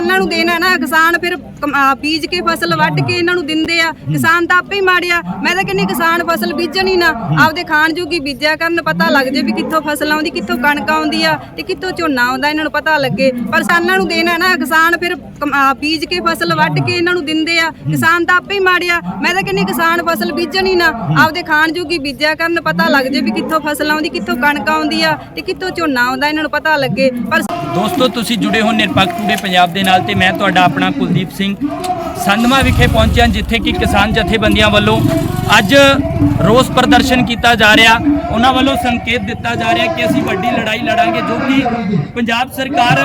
ਕਿਸਾਨਾਂ ਨੂੰ ਦੇਣਾ ਨਾ, ਕਿਸਾਨ ਫਿਰ ਕਮ- ਅਹ ਬੀਜ ਕੇ ਫਸਲ ਵੱਢ ਕੇ ਇਹਨਾਂ ਨੂੰ ਦਿੰਦੇ ਆ। ਕਿਸਾਨ ਤਾਂ ਆਪੇ ਹੀ ਮਾੜਿਆ। ਮੈਂ ਤਾਂ ਕਹਿੰਦੀ ਕਿਸਾਨ ਫਸਲ ਬੀਜਣ ਹੀ ਨਾ। ਆਪਦੇ ਖਾਣ ਜੋਗੀ ਬੀਜਿਆ ਕਰਨ, ਪਤਾ ਲੱਗ ਜੇ ਵੀ ਕਿੱਥੋਂ ਫਸਲ ਆਉਂਦੀ, ਕਿੱਥੋਂ ਕਣਕ ਆਉਂਦੀ ਆ ਤੇ ਕਿੱਥੋਂ ਝੋਨਾ ਆਉਂਦਾ, ਇਹਨਾਂ ਨੂੰ ਪਤਾ ਲੱਗੇ। ਪਰ ਕਿਸਾਨਾਂ ਨੂੰ ਦੇਣਾ ਨਾ, ਕਿਸਾਨ ਫਿਰ ਕਮ- ਅਹ ਬੀਜ ਕੇ ਫਸਲ ਵੱਢ ਕੇ ਇਹਨਾਂ ਨੂੰ ਦਿੰਦੇ ਆ। ਕਿਸਾਨ ਤਾਂ ਆਪੇ ਹੀ ਮਾੜਿਆ। ਮੈਂ ਤਾਂ ਕਹਿੰਦੀ ਕਿਸਾਨ ਫਸਲ ਬੀਜਣ ਹੀ ਨਾ। ਆਪਦੇ ਖਾਣ ਜੋਗੀ ਬੀਜਿਆ ਕਰਨ, ਪਤਾ ਲੱਗ ਜੇ ਵੀ ਕਿੱਥੋਂ ਫਸਲ ਆਉਂਦੀ, ਕਿੱਥੋਂ ਕਣਕ ਆਉਂਦੀ ਆ ਤੇ ਕਿੱਥੋਂ ਝੋਨਾ ਆਉਂਦਾ, ਇਹਨਾਂ ਨੂੰ ਪਤਾ ਲੱਗੇ। ਪਰ ਦੋਸਤੋ, ਤੁਸੀਂ ਜੁੜੇ ਹੋ ਨਿਰਪੱਖ ਟੂਡੇ ਪੰਜਾਬ ਦੇ ਨਾਲ। ਤੇ ਮੈਂ ਤੁਹਾਡਾ ਆਪਣਾ ਕੁਲਦੀਪ ਸਿੰਘ ਸੰਧਮਾ ਵਿਖੇ ਪਹੁੰਚਿਆ, ਜਿੱਥੇ ਕਿ ਕਿਸਾਨ ਜਥੇਬੰਦੀਆਂ ਵੱਲੋਂ ਅੱਜ ਰੋਸ ਪ੍ਰਦਰਸ਼ਨ ਕੀਤਾ ਜਾ ਰਿਹਾ। ਉਹਨਾਂ ਵੱਲੋਂ ਸੰਕੇਤ ਦਿੱਤਾ ਜਾ ਰਿਹਾ ਕਿ ਅਸੀਂ ਵੱਡੀ ਲੜਾਈ ਲੜਾਂਗੇ, ਜੋ ਕਿ ਪੰਜਾਬ ਸਰਕਾਰ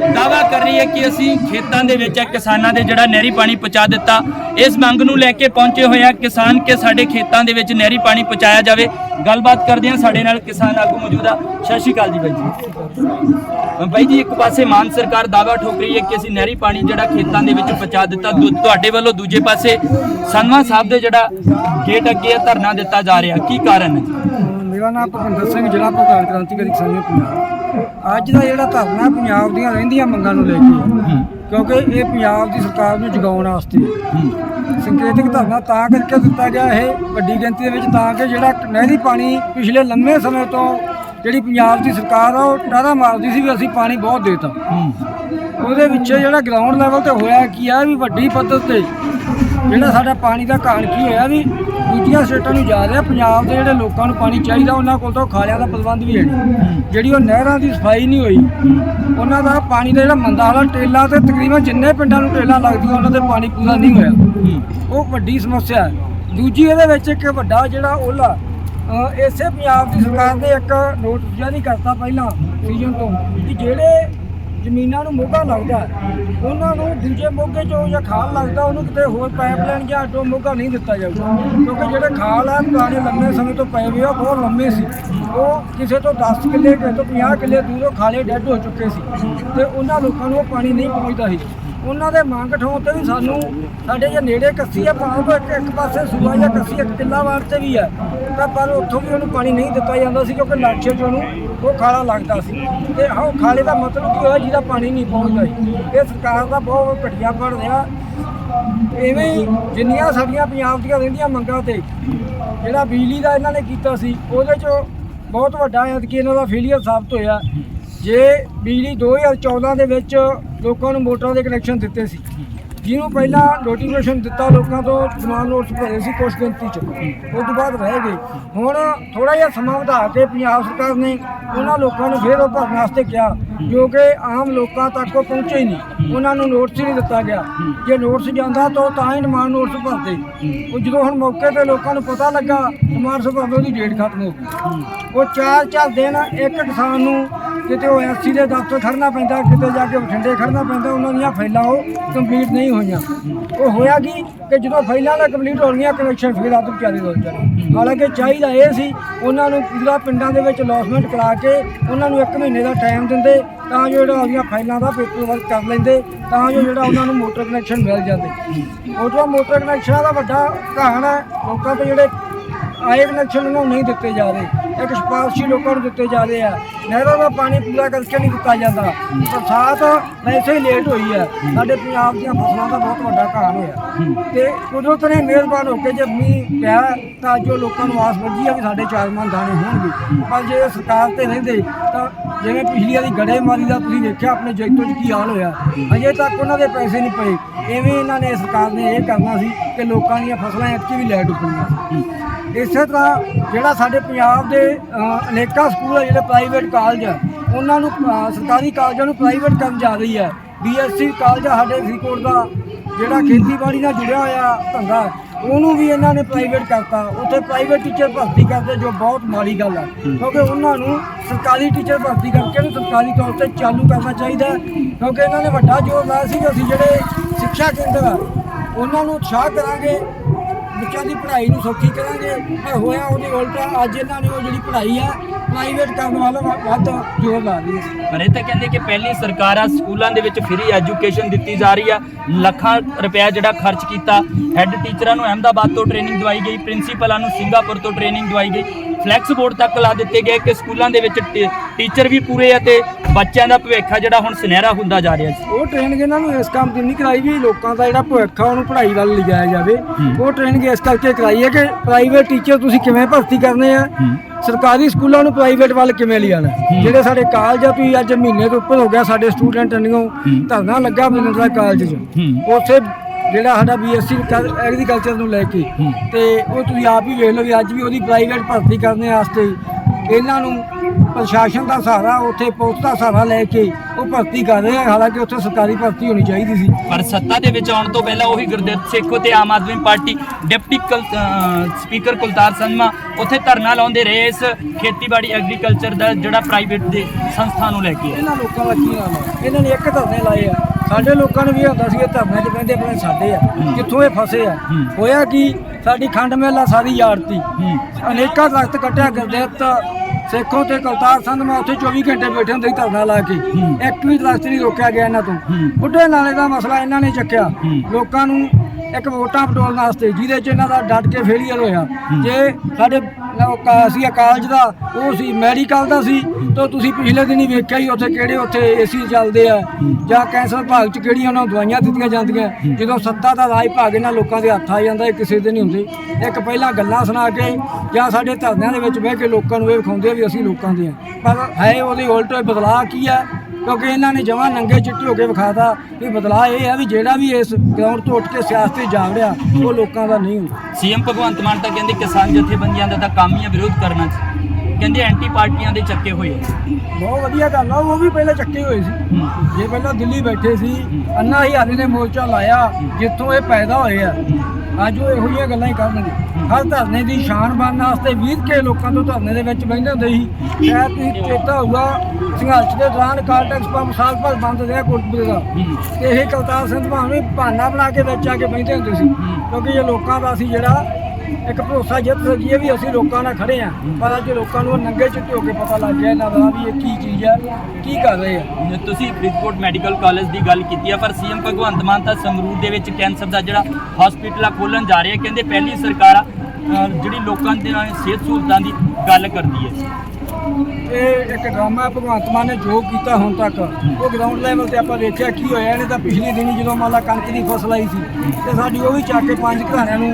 ਦਾਵਾ ਕਰ ਰਹੀ ਹੈ ਕਿ ਅਸੀਂ ਖੇਤਾਂ ਦੇ ਵਿੱਚ ਕਿਸਾਨਾਂ ਦੇ ਜਿਹੜਾ ਨਹਿਰੀ ਪਾਣੀ ਪਹੁੰਚਾ ਦਿੱਤਾ। ਇਸ ਮੰਗ ਨੂੰ ਲੈ ਕੇ ਪਹੁੰਚੇ ਹੋਏ ਆ ਕਿਸਾਨ ਕਿ ਸਾਡੇ ਖੇਤਾਂ ਦੇ ਵਿੱਚ ਨਹਿਰੀ ਪਾਣੀ ਪਹੁੰਚਾਇਆ ਜਾਵੇ। ਗੱਲਬਾਤ ਕਰਦੇ ਹਾਂ ਸਾਡੇ ਨਾਲ ਕਿਸਾਨ ਆਗੂ ਮੌਜੂਦ ਆ। ਸਤਿ ਸ਼੍ਰੀ ਅਕਾਲ ਜੀ ਬਾਈ ਜੀ। ਬਾਈ ਜੀ, ਇੱਕ ਪਾਸੇ ਮਾਨ ਸਰਕਾਰ ਦਾਅਵਾ ਠੋਕ ਰਹੀ ਹੈ ਕਿ ਅਸੀਂ ਨਹਿਰੀ ਪਾਣੀ ਜਿਹੜਾ ਖੇਤਾਂ ਦੇ ਵਿੱਚ ਪਹੁੰਚਾ ਦਿੱਤਾ, ਦੂ- ਤੁਹਾਡੇ ਵੱਲੋਂ ਦੂਜੇ ਪਾਸੇ ਸੰਧਵਾ ਸਾਹਿਬ ਦੇ ਜਿਹੜਾ ਗੇਟ ਅੱਗੇ ਧਰਨਾ ਦਿੱਤਾ ਜਾ ਰਿਹਾ। ਕੀ ਕਾਰਨ ਹੈ? ਮੇਰਾ ਨਾਮ ਭੁਪਿੰਦਰ ਸਿੰਘ, ਜ਼ਿਲ੍ਹਾ ਪ੍ਰਧਾਨ ਕ੍ਰਾਂਤੀਕਾਰੀ ਕਿਸਾਨੀ ਪੰਜਾਬ ਅੱਜ ਦਾ ਜਿਹੜਾ ਧਰਨਾ ਪੰਜਾਬ ਦੀਆਂ ਰਹਿੰਦੀਆਂ ਮੰਗਾਂ ਨੂੰ ਲੈ ਕੇ ਕਿਉਂਕਿ ਇਹ ਪੰਜਾਬ ਦੀ ਸਰਕਾਰ ਨੂੰ ਜਗਾਉਣ ਵਾਸਤੇ। ਸੰਕੇਤਿਕ ਧਰਨਾ ਤਾਂ ਕਰਕੇ ਦਿੱਤਾ ਗਿਆ ਇਹ ਵੱਡੀ ਗਿਣਤੀ ਦੇ ਵਿੱਚ ਤਾਂ ਕਿ ਜਿਹੜਾ ਨਹਿਰੀ ਪਾਣੀ ਪਿਛਲੇ ਲੰਮੇ ਸਮੇਂ ਤੋਂ ਜਿਹੜੀ ਪੰਜਾਬ ਦੀ ਸਰਕਾਰ ਆ ਉਹ ਟਾਰਾ ਮਾਰਦੀ ਸੀ ਵੀ ਅਸੀਂ ਪਾਣੀ ਬਹੁਤ ਦੇਤਾ। ਉਹਦੇ ਵਿੱਚ ਜਿਹੜਾ ਗਰਾਊਂਡ ਲੈਵਲ ਤੇ ਹੋਇਆ ਕੀ ਆ ਵੀ ਵੱਡੀ ਪੱਧਰ ਤੇ ਜਿਹੜਾ ਸਾਡਾ ਪਾਣੀ ਦਾ ਕਾਰਨ ਕੀ ਹੋਇਆ ਵੀ ਦੂਜੀਆਂ ਸਟੇਟਾਂ ਨੂੰ ਜਾ ਰਿਹਾ ਪੰਜਾਬ ਦੇ ਜਿਹੜੇ ਲੋਕਾਂ ਨੂੰ ਪਾਣੀ ਚਾਹੀਦਾ, ਉਹਨਾਂ ਕੋਲ ਤਾਂ ਖਾਲਿਆਂ ਦਾ ਪ੍ਰਬੰਧ ਵੀ ਹੈ ਨਹੀਂ। ਜਿਹੜੀ ਉਹ ਨਹਿਰਾਂ ਦੀ ਸਫ਼ਾਈ ਨਹੀਂ ਹੋਈ, ਉਹਨਾਂ ਦਾ ਪਾਣੀ ਦਾ ਜਿਹੜਾ ਮੰਦਾ ਹਾਲਾ ਟੇਲਾ ਤੇ ਤਕਰੀਬਨ ਜਿੰਨੇ ਪਿੰਡਾਂ ਨੂੰ ਟੇਲਾਂ ਲੱਗਦੀਆਂ, ਉਹਨਾਂ ਦੇ ਪਾਣੀ ਪੂਰਾ ਨਹੀਂ ਹੋਇਆ। ਉਹ ਵੱਡੀ ਸਮੱਸਿਆ ਹੈ। ਦੂਜੀ ਇਹਦੇ ਵਿੱਚ ਇੱਕ ਵੱਡਾ ਜਿਹੜਾ ਉਹਲਾ ਇਸੇ ਪੰਜਾਬ ਦੀ ਸਰਕਾਰ ਨੇ ਇੱਕ ਨੋਟਿਸ ਜਾਰੀ ਕਰਤਾ ਪਹਿਲਾਂ ਸੀਜ਼ਨ ਤੋਂ ਕਿ ਜਿਹੜੇ ਜ਼ਮੀਨਾਂ ਨੂੰ ਮੋਗਾ ਲੱਗਦਾ ਉਹਨਾਂ ਨੂੰ ਦੂਜੇ ਮੋਗੇ ਚੋਂ ਜਾਂ ਖਾਲ ਲੱਗਦਾ, ਉਹਨੂੰ ਕਿਤੇ ਹੋਰ ਪਾਈਪਲਾਈਨ ਜਾਂ ਅੱਡੋ ਮੋਗਾ ਨਹੀਂ ਦਿੱਤਾ ਜਾਊਗਾ ਕਿਉਂਕਿ ਜਿਹੜੇ ਖਾਲ ਆ, ਪੁਰਾਣੇ ਲੰਮੇ ਸਮੇਂ ਤੋਂ ਪਏ ਹੋਏ ਆ, ਉਹ ਬਹੁਤ ਲੰਮੇ ਸੀ। ਉਹ ਕਿਸੇ ਤੋਂ 10 ਕਿੱਲੇ, ਕਿਸੇ ਤੋਂ 50 ਕਿੱਲੇ ਦੂਰੋਂ ਖਾਲੇ ਡੈੱਡ ਹੋ ਚੁੱਕੇ ਸੀ। ਤੇ ਉਹਨਾਂ ਲੋਕਾਂ ਨੂੰ ਉਹ ਪਾਣੀ ਨਹੀਂ ਪਹੁੰਚਦਾ ਸੀ। ਉਹਨਾਂ ਦੇ ਮੰਗ ਠਾਉਣ ਤੇ ਵੀ ਸਾਨੂੰ ਸਾਡੇ ਜੇ ਨੇੜੇ ਕੱਸੀ ਆ, ਭਾਵੇਂ ਤੋਂ ਇੱਕ ਇੱਕ ਪਾਸੇ ਸੂਆ ਜਾਂ ਕੱਸੀ ਇੱਕ ਕਿੱਲਾ ਵਾਰ ਤੇ ਵੀ ਆ, ਤਾਂ ਪਰ ਉੱਥੋਂ ਵੀ ਉਹਨੂੰ ਪਾਣੀ ਨਹੀਂ ਦਿੱਤਾ ਜਾਂਦਾ ਸੀ, ਕਿਉਂਕਿ ਲਾਠੀਆਂ 'ਚ ਉਹਨੂੰ ਉਹ ਖਾਲਾ ਲੱਗਦਾ ਸੀ। ਤੇ ਉਹ ਖਾਲੇ ਦਾ ਮਤਲਬ ਕੀ ਹੋਇਆ ਜਿਹਦਾ ਪਾਣੀ ਨਹੀਂ ਪਹੁੰਚਦਾ ਸੀ। ਇਹ ਸਰਕਾਰ ਦਾ ਬਹੁਤ ਘਟੀਆ ਬਣ ਰਿਹਾ। ਇਵੇਂ ਹੀ ਜਿੰਨੀਆਂ ਸਾਡੀਆਂ ਪੰਜਾਬ ਦੀਆਂ ਰਹਿੰਦੀਆਂ ਮੰਗਾਂ ਤੇ ਜਿਹੜਾ ਬਿਜਲੀ ਦਾ ਇਹਨਾਂ ਨੇ ਕੀਤਾ ਸੀ, ਉਹਦੇ 'ਚ ਬਹੁਤ ਵੱਡਾ ਐਤਕੀ ਇਹਨਾਂ ਦਾ ਫੇਲੀਅਰ ਸਾਬਤ ਹੋਇਆ। ਜੇ ਬਿਜਲੀ 2014 ਦੇ ਵਿੱਚ ਲੋਕਾਂ ਨੂੰ ਮੋਟਰਾਂ ਦੇ ਕਨੈਕਸ਼ਨ ਦਿੱਤੇ ਸੀ ਜਿਹਨੂੰ ਪਹਿਲਾਂ ਨੋਟੀਫਿਕੇਸ਼ਨ ਦਿੱਤਾ ਲੋਕਾਂ ਤੋਂ, ਸਮਾਨ ਨੋਟਸ ਭਰੇ ਸੀ, ਕੁਛ ਗਿਣਤੀ ਚ ਉਸ ਤੋਂ ਬਾਅਦ ਰਹਿ ਗਏ। ਹੁਣ ਥੋੜਾ ਜਿਹਾ ਸਮਾਂ ਵਧਾ ਕੇ ਪੰਜਾਬ ਸਰਕਾਰ ਨੇ ਉਹਨਾਂ ਲੋਕਾਂ ਨੂੰ ਫੇਰ ਉਹ ਭਰਨ ਵਾਸਤੇ ਕਿਹਾ, ਜੋ ਕਿ ਆਮ ਲੋਕਾਂ ਤੱਕ ਉਹ ਪਹੁੰਚੇ ਹੀ ਨਹੀਂ। ਉਹਨਾਂ ਨੂੰ ਨੋਟਿਸ ਹੀ ਨਹੀਂ ਦਿੱਤਾ ਗਿਆ। ਜੇ ਨੋਟਿਸ ਜਾਂਦਾ ਤਾਂ ਤਾਂ ਹੀ ਡਿਮਾਂਡ ਨੋਟਿਸ ਭਰਦੇ। ਉਹ ਜਦੋਂ ਹੁਣ ਮੌਕੇ ਤੇ ਲੋਕਾਂ ਨੂੰ ਪਤਾ ਲੱਗਾ, ਡਿਮਾਂਡ ਭਰਨ ਦੀ ਡੇਟ ਖਤਮ ਹੋ ਗਈ। ਉਹ ਚਾਰ ਚਾਰ ਦਿਨ ਇੱਕ ਕਿਸਾਨ ਨੂੰ ਕਿਤੇ ਉਹ ਐਸਸੀ ਦੇ ਦਫ਼ਤਰ ਖੜਨਾ ਪੈਂਦਾ, ਕਿਤੇ ਜਾ ਕੇ ਬਠਿੰਡੇ ਖੜਨਾ ਪੈਂਦਾ, ਉਹਨਾਂ ਦੀਆਂ ਫਾਈਲਾਂ ਉਹ ਕੰਪਲੀਟ ਨਹੀਂ ਹੋਈਆਂ। ਉਹ ਹੋਇਆ ਕੀ ਕਿ ਜਦੋਂ ਫਾਈਲਾਂ ਦਾ ਕੰਪਲੀਟ ਹੋ ਗਈਆਂ ਕਨੈਕਸ਼ਨ ਫਿਰ ਆਦਮ ਵਿਚਾਰੇ ਹੋ ਜਾਣੇ। ਹਾਲਾਂਕਿ ਚਾਹੀਦਾ ਇਹ ਸੀ, ਉਹਨਾਂ ਨੂੰ ਪੂਰਾ ਪਿੰਡਾਂ ਦੇ ਵਿੱਚ ਲੌਸਮੈਂਟ ਕਰਾ ਕੇ ਉਹਨਾਂ ਨੂੰ ਇੱਕ ਮਹੀਨੇ ਦਾ ਟਾਈਮ ਦਿੰਦੇ, ਤਾਂ ਜੋ ਜਿਹੜਾ ਉਹਦੀਆਂ ਫਾਈਲਾਂ ਦਾ ਪੇਪਰ ਵਰਕ ਕਰ ਲੈਂਦੇ, ਤਾਂ ਜੋ ਜਿਹੜਾ ਉਹਨਾਂ ਨੂੰ ਮੋਟਰ ਕਨੈਕਸ਼ਨ ਮਿਲ ਜਾਂਦੇ। ਉਦੋਂ ਮੋਟਰ ਕਨੈਕਸ਼ਨਾਂ ਦਾ ਵੱਡਾ ਕਹਾਣ ਹੈ, ਲੋਕਾਂ ਤੋਂ ਜਿਹੜੇ ਆਏ ਕਨੈਕਸ਼ਨ ਉਹਨਾਂ ਨੂੰ ਨਹੀਂ ਦਿੱਤੇ ਜਾ ਰਹੇ। ਇੱਕ ਸਪਾਰਸ਼ੀ ਲੋਕਾਂ ਨੂੰ ਦਿੱਤੇ ਜਾ ਰਹੇ ਆ। ਨਹਿਰਾਂ ਦਾ ਪਾਣੀ ਪੂਰਾ ਕਰਕੇ ਨਹੀਂ ਦਿੱਤਾ ਜਾਂਦਾ। ਬਰਸਾਤ ਵੈਸੇ ਹੀ ਲੇਟ ਹੋਈ ਹੈ ਸਾਡੇ ਪੰਜਾਬ ਦੀਆਂ ਫਸਲਾਂ ਦਾ ਬਹੁਤ ਵੱਡਾ ਘਾਣ ਹੋਇਆ। ਤੇ ਕੁਦਰਤ ਨੇ ਮਿਹਰਬਾਨ ਹੋ ਕੇ ਜੇ ਮੀਂਹ ਪਿਆ ਤਾਂ ਜੋ ਲੋਕਾਂ ਨੂੰ ਆਸ ਵੱਜੀ ਆ ਵੀ ਸਾਡੇ ਚਾਰ ਮਨ ਦਾਣੇ ਹੋਣਗੇ। ਪਰ ਜੇ ਸਰਕਾਰ ਤੇ ਰਹਿੰਦੇ ਤਾਂ ਜਿਵੇਂ ਪਿਛਲੀ ਵਾਰੀ ਗੜੇਮਾਰੀ ਦਾ ਤੁਸੀਂ ਵੇਖਿਆ ਆਪਣੇ ਜੈਤੋ 'ਚ ਕੀ ਹਾਲ ਹੋਇਆ। ਅਜੇ ਤੱਕ ਉਹਨਾਂ ਦੇ ਪੈਸੇ ਨਹੀਂ ਪਏ। ਐਵੇਂ ਇਹਨਾਂ ਨੇ ਸਰਕਾਰ ਨੇ ਇਹ ਕਰਨਾ ਸੀ ਕਿ ਲੋਕਾਂ ਦੀਆਂ ਫਸਲਾਂ ਇੱਥੇ ਵੀ ਲੈ ਡੁੱਬਣੀਆਂ ਇਸੇ ਤਰ੍ਹਾਂ ਜਿਹੜਾ ਸਾਡੇ ਪੰਜਾਬ ਦੇ ਅਨੇਕਾਂ ਸਕੂਲ ਆ ਜਿਹੜੇ ਪ੍ਰਾਈਵੇਟ ਕਾਲਜ ਆ, ਉਹਨਾਂ ਨੂੰ ਸਰਕਾਰੀ ਕਾਲਜਾਂ ਨੂੰ ਪ੍ਰਾਈਵੇਟ ਕਰਨ ਜਾ ਰਹੀ ਹੈ ਬੀਐਸਸੀ ਕਾਲਜ ਆ ਸਾਡੇ ਫਰੀਦਕੋਟ ਦਾ, ਜਿਹੜਾ ਖੇਤੀਬਾੜੀ ਨਾਲ ਜੁੜਿਆ ਹੋਇਆ ਧੰਦਾ, ਉਹਨੂੰ ਵੀ ਇਹਨਾਂ ਨੇ ਪ੍ਰਾਈਵੇਟ ਕਰਤਾ। ਉੱਥੇ ਪ੍ਰਾਈਵੇਟ ਟੀਚਰ ਭਰਤੀ ਕਰਦੇ, ਜੋ ਬਹੁਤ ਮਾੜੀ ਗੱਲ ਹੈ ਕਿਉਂਕਿ ਉਹਨਾਂ ਨੂੰ ਸਰਕਾਰੀ ਟੀਚਰ ਭਰਤੀ ਕਰਕੇ ਇਹਨੂੰ ਸਰਕਾਰੀ ਤੌਰ ਤੇ ਚਾਲੂ ਕਰਨਾ ਚਾਹੀਦਾ ਕਿਉਂਕਿ ਇਹਨਾਂ ਨੇ ਵੱਡਾ ਜ਼ੋਰ ਲਾਇਆ ਸੀ ਕਿ ਅਸੀਂ ਜਿਹੜੇ ਸਿੱਖਿਆ ਕੇਂਦਰ ਆ, ਉਹਨਾਂ ਨੂੰ ਉਤਸ਼ਾਹ ਕਰਾਂਗੇ। ਬੱਚਿਆਂ ਦੀ ਪੜ੍ਹਾਈ ਨੂੰ ਸੌਖੀ ਕਰਾਂਗੇ, ਪਰ ਹੋਇਆ ਉਹਦੇ ਉਲਟਾ, ਅੱਜ ਇਹਨਾਂ ਨੇ ਉਹ ਜਿਹੜੀ ਪੜ੍ਹਾਈ ਆ ਪ੍ਰਾਈਵੇਟ ਕਰਨ ਵੱਲ ਵੱਧ ਜ਼ੋਰ ਲਾ ਰਹੀ ਹੈ। ਪਰ ਇਹ ਤਾਂ ਕਹਿੰਦੇ ਕਿ ਪਹਿਲੀ ਸਰਕਾਰਾਂ ਸਕੂਲਾਂ ਦੇ ਵਿੱਚ ਫ੍ਰੀ ਐਜੂਕੇਸ਼ਨ ਦਿੱਤੀ ਜਾ ਰਹੀ ਆ, ਲੱਖਾਂ ਰੁਪਇਆ ਜਿਹੜਾ ਖਰਚ ਕੀਤਾ ਹੈੱਡ ਟੀਚਰਾਂ ਨੂੰ ਅਹਿਮਦਾਬਾਦ ਤੋਂ ਟ੍ਰੇਨਿੰਗ ਦਵਾਈ ਗਈ ਪ੍ਰਿੰਸੀਪਲਾਂ ਨੂੰ ਸਿੰਗਾਪੁਰ ਤੋਂ ਟ੍ਰੇਨਿੰਗ ਦਵਾਈ ਗਈ ਫਲੈਕਸ ਬੋਰਡ ਤੱਕ ਲਾ ਦਿੱਤੇ ਗਏ ਕਿ ਸਕੂਲਾਂ ਦੇ ਵਿੱਚ ਟੀ- ਟੀਚਰ ਵੀ ਪੂਰੇ ਆ ਤੇ ਬੱਚਿਆਂ ਦਾ ਭਵਿੱਖ ਆ ਜਿਹੜਾ ਹੁਣ ਸੁਨਹਿਰਾ ਹੁੰਦਾ ਜਾ ਰਿਹਾ ਸੀ। ਉਹ ਟ੍ਰੇਨਿੰਗ ਇਹਨਾਂ ਨੂੰ ਇਸ ਕੰਮ ਦੀ ਨਹੀਂ ਕਰਾਈ ਵੀ ਲੋਕਾਂ ਦਾ ਜਿਹੜਾ ਭਵਿੱਖ ਆ ਉਹਨੂੰ ਪੜ੍ਹਾਈ ਵੱਲ ਲਿਜਾਇਆ ਜਾਵੇ। ਉਹ ਟ੍ਰੇਨਿੰਗ ਇਸ ਕਰਕੇ ਕਰਾਈ ਹੈ ਕਿ ਪ੍ਰਾਈਵੇਟ ਟੀਚਰ ਤੁਸੀਂ ਕਿਵੇਂ ਭਰਤੀ ਕਰਨੇ ਆ? ਸਰਕਾਰੀ ਸਕੂਲਾਂ ਨੂੰ ਪ੍ਰਾਈਵੇਟ ਵੱਲ ਕਿਵੇਂ ਲਿਜਾਣਾ ਜਿਹੜੇ ਸਾਡੇ ਕਾਲਜ ਆ ਤੁਸੀਂ ਅੱਜ ਮਹੀਨੇ ਤੋਂ ਉੱਪਰ ਹੋ ਗਿਆ ਸਾਡੇ ਸਟੂਡੈਂਟ ਅੰਨਿਓ ਧਰਨਾ ਲੱਗਾ ਮੈਨੂੰ ਦਾ ਕਾਲਜ 'ਚ। ਉੱਥੇ ਜਿਹੜਾ ਸਾਡਾ ਬੀਐਸਸੀ ਐਗਰੀਕਲਚਰ ਨੂੰ ਲੈ ਕੇ। ਤੇ ਉਹ ਤੁਸੀਂ ਆਪ ਹੀ ਵੇਖ ਲਓ ਵੀ ਅੱਜ ਵੀ ਉਹਦੀ ਪ੍ਰਾਈਵੇਟ ਭਰਤੀ ਕਰਨ ਵਾਸਤੇ ਇਹਨਾਂ ਨੂੰ ਪ੍ਰਸ਼ਾਸਨ ਦਾ ਸਹਾਰਾ ਉੱਥੇ ਪੁਲਿਸ ਦਾ ਸਹਾਰਾ ਲੈ ਕੇ ਉਹ ਭਰਤੀ ਕਰ ਰਹੇ ਆ। ਹਾਲਾਂਕਿ ਉੱਥੇ ਸਰਕਾਰੀ ਭਰਤੀ ਹੋਣੀ ਚਾਹੀਦੀ ਸੀ। ਪਰ ਸੱਤਾ ਦੇ ਵਿੱਚ ਆਉਣ ਤੋਂ ਪਹਿਲਾਂ ਉਹੀ ਗੁਰਦੇਵ ਸੇਖੋ ਤੇ Aam Aadmi Party deputy speaker Kultar Sandhwan ਉੱਥੇ ਧਰਨਾ ਲਾਉਂਦੇ ਰਹੇ ਇਸ ਖੇਤੀਬਾੜੀ ਐਗਰੀਕਲਚਰ ਦਾ ਜਿਹੜਾ ਪ੍ਰਾਈਵੇਟ ਦੇ ਸੰਸਥਾ ਨੂੰ ਲੈ ਕੇ। ਇਹਨਾਂ ਲੋਕਾਂ ਦਾ ਕੀ ਨਾਮ ਹੈ ਇਹਨਾਂ ਨੇ ਇੱਕ ਧਰਨੇ ਲਾਏ ਆ। ਸਾਡੇ ਲੋਕਾਂ ਨੂੰ ਵੀ ਹੁੰਦਾ ਸੀ ਇਹ ਧਰਨੇ 'ਚ ਬਹਿੰਦੇ ਆਪਣੇ ਸਾਡੇ ਆ। ਕਿੱਥੋਂ ਇਹ ਫਸੇ ਆ। ਹੋਇਆ ਕੀ? ਸਾਡੀ ਖੰਡ ਮੇਲਾ ਸਾਰੀ ਯਾਰਤੀ। ਅਨੇਕਾਂ ਦਰਖਤ ਕੱਟਿਆ ਗੁਰਦੇਵ ਸੇਖੋਂ ਤੇ ਕਲਤਾਰ ਸੰਧ ਮੈਂ ਉੱਥੇ 24 ਘੰਟੇ ਬੈਠੇ ਹੁੰਦੇ ਸੀ ਧਰਨਾ ਲਾ ਕੇ। ਇੱਕ ਵੀ ਦਰਖਤ ਨਹੀਂ ਰੋਕਿਆ ਗਿਆ ਇਹਨਾਂ ਤੋਂ। ਬੁੱਢੇ ਨਾਲੇ ਦਾ ਮਸਲਾ ਇਹਨਾਂ ਨੇ ਚੱਕਿਆ। ਲੋਕਾਂ ਨੂੰ ਇੱਕ ਵੋਟਾਂ ਪਟੋਲਣ ਵਾਸਤੇ ਜਿਹਦੇ 'ਚ ਇਹਨਾਂ ਦਾ ਡਟ ਕੇ ਫੇਲੀਅਰ ਹੋਇਆ। ਜੇ ਸਾਡੇ ਉਹ ਕਾ- ਸੀ ਕਾਲਜ ਦਾ ਉਹ ਸੀ ਮੈਡੀਕਲ ਦਾ ਸੀ ਤਾਂ ਤੁਸੀਂ ਪਿਛਲੇ ਦਿਨੀ ਵੇਖਿਆ ਹੀ ਉੱਥੇ ਕਿਹੜੇ ਉੱਥੇ ਏਸੀ ਚੱਲਦੇ ਆ ਜਾਂ ਕੈਂਸਰ ਵਿਭਾਗ 'ਚ ਕਿਹੜੀਆਂ ਉਹਨਾਂ ਨੂੰ ਦਵਾਈਆਂ ਦਿੱਤੀਆਂ ਜਾਂਦੀਆਂ। ਜਦੋਂ ਸੱਤਾ ਦਾ ਰਾਜ ਭਾਗ ਇਹਨਾਂ ਲੋਕਾਂ ਦੇ ਹੱਥ ਆ ਜਾਂਦਾ ਇਹ ਕਿਸੇ ਦੇ ਨਹੀਂ ਹੁੰਦੇ। ਇੱਕ ਪਹਿਲਾਂ ਗੱਲਾਂ ਸੁਣਾ ਕੇ ਜਾਂ ਸਾਡੇ ਧਰਨਿਆਂ ਦੇ ਵਿੱਚ ਬਹਿ ਕੇ ਲੋਕਾਂ ਨੂੰ ਇਹ ਵਿਖਾਉਂਦੇ ਆ ਵੀ ਅਸੀਂ ਲੋਕਾਂ ਦੇ ਆ। ਪਰ ਹੈ ਉਹਦੀ ਉਲਟ ਬਦਲਾਅ ਕੀ ਆ? ਕਿਉਂਕਿ ਇਹਨਾਂ ਨੇ ਜਮਾਂ ਨੰਗੇ ਚਿੱਟੇ ਹੋ ਕੇ ਵਿਖਾਤਾ ਵੀ ਬਦਲਾਅ ਇਹ ਆ ਵੀ ਜਿਹੜਾ ਵੀ ਇਸ ਗਰਾਊਂਡ ਤੋਂ ਉੱਠ ਕੇ ਸਿਆਸਤ ਜਾਗ ਰਿਹਾ ਉਹ ਲੋਕਾਂ ਦਾ ਨਹੀਂ ਹੁੰਦਾ। ਸੀਐਮ ਭਗਵੰਤ ਮਾਨ ਤਾਂ ਕਹਿੰਦੇ ਕਿਸਾਨ ਜਥੇਬੰਦੀਆਂ ਦਾ ਤਾਂ ਕੰਮ ਹੀ ਆ ਵਿਰੋਧ ਕਰਨਾ ਕਹਿੰਦੇ ਐਂਟੀ ਪਾਰਟੀਆਂ ਦੇ ਚੱਕੇ ਹੋਏ ਬਹੁਤ ਵਧੀਆ ਗੱਲ ਆ ਉਹ ਵੀ ਪਹਿਲਾਂ ਚੱਕੇ ਹੋਏ ਸੀ। ਜੇ ਪਹਿਲਾਂ ਦਿੱਲੀ ਬੈਠੇ ਸੀ ਅੰਨਾ ਹੀ ਹਾਲੇ ਨੇ ਮੋਰਚਾ ਲਾਇਆ ਜਿੱਥੋਂ ਇਹ ਪੈਦਾ ਹੋਏ ਆ। ਅੱਜ ਉਹ ਇਹੋ ਜਿਹੀਆਂ ਗੱਲਾਂ ਹੀ ਕਰਨਗੇ। ਹਰ ਧਰਨੇ ਦੀ ਸ਼ਾਨ ਬਣਨ ਵਾਸਤੇ 20 ਕੇ ਲੋਕਾਂ ਤੋਂ ਧਰਨੇ ਦੇ ਵਿੱਚ ਬਹਿੰਦੇ ਹੁੰਦੇ ਸੀ। ਸ਼ਾਇਦ ਤੁਸੀਂ ਚੇਤਾ ਹੋਊਗਾ ਸੰਘਰਸ਼ ਦੇ ਦੌਰਾਨ ਕਾਲ ਟੈਕਸ ਪੰਪ ਸਾਲ ਭਰ ਬੰਦ ਰਿਹਾ ਕੋਟਪੁਰੇ ਦਾ। ਤੇ ਇਹ ਕਲਤਾਰ ਸਿੰਘ ਭਾਵੇਂ ਬਹਾਨਾ ਬਣਾ ਕੇ ਵਿੱਚ ਆ ਕੇ ਬੈਠੇ ਹੁੰਦੇ ਸੀ। ਕਿਉਂਕਿ ਇਹ ਲੋਕਾਂ ਦਾ ਸੀ ਜਿਹੜਾ ਇੱਕ ਭਰੋਸਾ ਜਿੱਤ ਸਕੀਏ ਵੀ ਅਸੀਂ ਲੋਕਾਂ ਨਾਲ ਖੜੇ ਆ ਪਰ ਅੱਜ ਲੋਕਾਂ ਨੂੰ ਨੰਗੇ ਚਿੱਟੇ ਹੋ ਕੇ ਪਤਾ ਲੱਗ ਗਿਆ ਇਹਨਾਂ ਦਾ ਵੀ ਇਹ ਕੀ ਚੀਜ਼ ਹੈ ਕੀ ਕਰ ਰਹੇ ਆ। ਜੇ ਤੁਸੀਂ ਫਰੀਦਕੋਟ ਮੈਡੀਕਲ ਕਾਲਜ ਦੀ ਗੱਲ ਕੀਤੀ ਆ ਪਰ ਸੀਐਮ ਭਗਵੰਤ ਮਾਨ ਤਾਂ ਸੰਗਰੂਰ ਦੇ ਵਿੱਚ ਕੈਂਸਰ ਦਾ ਜਿਹੜਾ ਹਸਪੀਟਲ ਆ ਖੋਲਣ ਜਾ ਰਹੇ ਆ ਕਹਿੰਦੇ ਪਹਿਲੀ ਸਰਕਾਰ ਆ ਜਿਹੜੀ ਲੋਕਾਂ ਦੇ ਨਾਲ ਸਿਹਤ ਸਹੂਲਤਾਂ ਦੀ ਗੱਲ ਕਰਦੀ ਹੈ। ਇਹ ਇੱਕ ਡਰਾਮਾ ਭਗਵੰਤ ਮਾਨ ਨੇ ਜੋ ਕੀਤਾ ਹੁਣ ਤੱਕ ਉਹ ਗਰਾਊਂਡ ਲੈਵਲ ਤੇ ਆਪਾਂ ਦੇਖਿਆ ਕੀ ਹੋਇਆ ਇਹਨੇ ਤਾਂ ਪਿਛਲੀ ਦਿਨੀ ਜਦੋਂ ਮੰਨ ਲਾ ਕਣਕ ਦੀ ਫਸਲ ਆਈ ਸੀ ਤੇ ਸਾਡੀ ਉਹ ਵੀ ਚੱਕ ਕੇ ਪੰਜ ਘਰਾਣਿਆਂ ਨੂੰ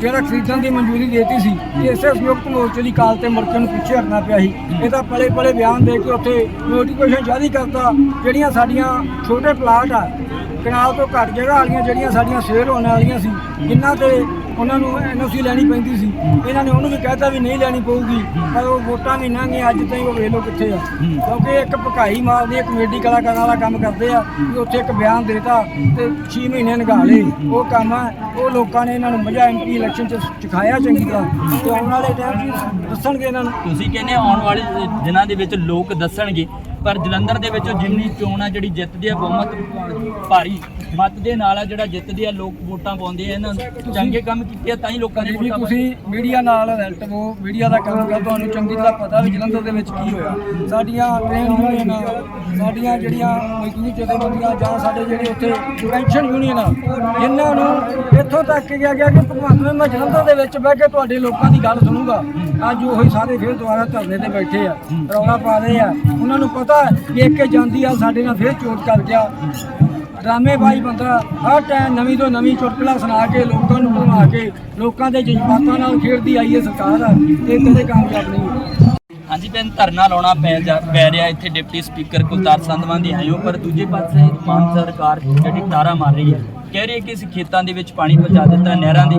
ਜਿਹੜਾ ਖਰੀਦਣ ਦੀ ਮਨਜ਼ੂਰੀ ਦੇਤੀ ਸੀ ਇਸੇ ਸੰਯੁਕਤ ਮੋਰਚੇ ਦੀ ਕਾਲ ਤੇ ਮੁੜ ਕੇ ਨੂੰ ਪਿੱਛੇ ਹਟਣਾ ਪਿਆ ਸੀ। ਇਹ ਤਾਂ ਪਲੇ ਪਲੇ ਬਿਆਨ ਦੇ ਕੇ ਉੱਥੇ ਨੋਟੀਫਿਕੇਸ਼ਨ ਜਾਰੀ ਕਰਤਾ ਜਿਹੜੀਆਂ ਸਾਡੀਆਂ ਛੋਟੇ ਪਲਾਟ ਆ ਕਨਾਲ ਤੋਂ ਘੱਟ ਜਗ੍ਹਾ ਵਾਲੀਆਂ ਜਿਹੜੀਆਂ ਸਾਡੀਆਂ ਸੇਲ ਹੋਣ ਵਾਲੀਆਂ ਸੀ ਜਿਨ੍ਹਾਂ ਤੇ ਉਹਨਾਂ ਨੂੰ ਐਨਓਸੀ ਲੈਣੀ ਪੈਂਦੀ ਸੀ। ਇਹਨਾਂ ਨੇ ਉਹਨੂੰ ਵੀ ਕਹਿਤਾ ਵੀ ਨਹੀਂ ਲੈਣੀ ਪਊਗੀ। ਪਰ ਉਹ ਵੋਟਾਂ ਵੀ ਲੰਘੀਆਂ ਅੱਜ ਤਾਈਂ ਉਹ ਵੇਖ ਲਓ ਕਿੱਥੇ ਆ। ਕਿਉਂਕਿ ਇੱਕ ਭਕਾਈ ਮਾਰਦੀ ਇੱਕ ਕਮੇਟੀ ਕਲਾਕਾਰਾਂ ਵਾਲਾ ਕੰਮ ਕਰਦੇ ਆ, ਵੀ ਉੱਥੇ ਇੱਕ ਬਿਆਨ ਦੇਤਾ ਤੇ 6 ਮਹੀਨੇ ਨਿਗਾਹ ਲਏ। ਉਹ ਕੰਮ ਆ, ਉਹ ਲੋਕਾਂ ਨੇ ਇਹਨਾਂ ਨੂੰ ਮਜ਼ਾ ਐਮਪੀ ਇਲੈਕਸ਼ਨ ਚ ਚਖਾਇਆ ਚੰਗੀ ਤਰ੍ਹਾਂ। ਤੇ ਆਉਣ ਵਾਲੇ ਟਾਈਮ 'ਚ ਦੱਸਣਗੇ ਇਹਨਾਂ ਨੂੰ। ਤੁਸੀਂ ਕਹਿੰਦੇ ਆਉਣ ਵਾਲੇ ਦਿਨਾਂ ਦੇ ਵਿੱਚ ਲੋਕ ਦੱਸਣਗੇ। ਪਰ ਜਲੰਧਰ ਦੇ ਵਿੱਚ ਜਿਮਨੀ ਚੋਣ ਆ ਜਿਹੜੀ ਜਿੱਤਦੀ ਆ ਬਹੁਮਤ ਭਾਰੀ। ਮਤ ਦੇ ਨਾਲ ਆ ਜਿਹੜਾ ਜਿੱਤਦੇ ਆ ਲੋਕ ਵੋਟਾਂ ਪਾਉਂਦੇ ਆ ਇਹਨਾਂ ਨੂੰ ਚੰਗੇ ਕੰਮ ਕੀਤੇ ਆ ਤਾਂ ਹੀ ਲੋਕਾਂ ਨੇ ਜੀ ਵੋਟਾਂ ਤੁਸੀਂ ਮੀਡੀਆ ਨਾਲ ਰਿਲਟ ਹੋ ਮੀਡੀਆ ਦਾ ਕੰਮ ਕਰ ਤੁਹਾਨੂੰ ਚੰਗੀ ਤਰ੍ਹਾਂ ਪਤਾ ਵੀ ਜਲੰਧਰ ਦੇ ਵਿੱਚ ਕੀ ਹੋਇਆ। ਸਾਡੀਆਂ ਟ੍ਰੇਨ ਯੂਨੀਅਨਾਂ ਸਾਡੀਆਂ ਜਿਹੜੀਆਂ ਮਜ਼ਦੂਰ ਜਥੇਬੰਦੀਆਂ ਜਾਂ ਸਾਡੇ ਜਿਹੜੇ ਉੱਥੇ ਪੈਨਸ਼ਨ ਯੂਨੀਅਨਾਂ ਜਿਨ੍ਹਾਂ ਨੂੰ ਇੱਥੋਂ ਤੱਕ ਕਿਹਾ ਗਿਆ ਕਿ ਭਗਵੰਤ ਮਾਨ ਮੈਂ ਜਲੰਧਰ ਦੇ ਵਿੱਚ ਬਹਿ ਕੇ ਤੁਹਾਡੇ ਲੋਕਾਂ ਦੀ ਗੱਲ ਸੁਣੂਗਾ। ਅੱਜ ਉਹੀ ਸਾਰੇ ਫਿਰ ਦੁਬਾਰਾ ਧਰਨੇ ਤੇ ਬੈਠੇ ਆ ਰੌਲਾ ਪਾ ਰਹੇ ਆ। ਉਹਨਾਂ ਨੂੰ ਪਤਾ ਵੇਖ ਕੇ ਜਾਂਦੀ ਆ, ਸਾਡੇ ਨਾਲ ਫਿਰ ਚੋਟ ਕਰ ਗਿਆ। ਡਰਾਮੇ ਬੰਦਾ ਹਰ ਟਾਈਮ ਨਵੀਂ ਤੋਂ ਨਵੀਂ ਚੁਟਕਲਾ ਸੁਣਾ ਕੇ, ਲੋਕਾਂ ਨੂੰ ਭੁਲਾ ਕੇ, ਲੋਕਾਂ ਦੇ ਜਜ਼ਬਾਤਾਂ ਨਾਲ ਖੇਡਦੀ ਆਈ ਹੈ ਸਰਕਾਰ ਆ ਇਹ ਕਦੇ ਕਾਮਯਾਬ ਨਹੀਂ ਹੋਈ ਹਾਂਜੀ ਭੈਣ, ਧਰਨਾ ਲਾਉਣਾ ਪੈ ਜਾ, ਪੈ ਰਿਹਾ ਇੱਥੇ ਡਿਪਟੀ ਸਪੀਕਰ ਕੁਲਤਾਰ ਸੰਧਵਾਂ ਦੀ ਆਇਓ ਪਰ ਦੂਜੇ ਪਾਸੇ ਮਾਨ ਸਰਕਾਰ ਜਿਹੜੀ ਤਾਰਾ ਮਾਰ ਰਹੀ ਹੈ। ਕਹਿ ਰਹੀ ਹੈ ਕਿ ਅਸੀਂ ਖੇਤਾਂ ਦੇ ਵਿੱਚ ਪਾਣੀ ਪਹੁੰਚਾ ਦਿੱਤਾ, ਨਹਿਰਾਂ ਦੀ।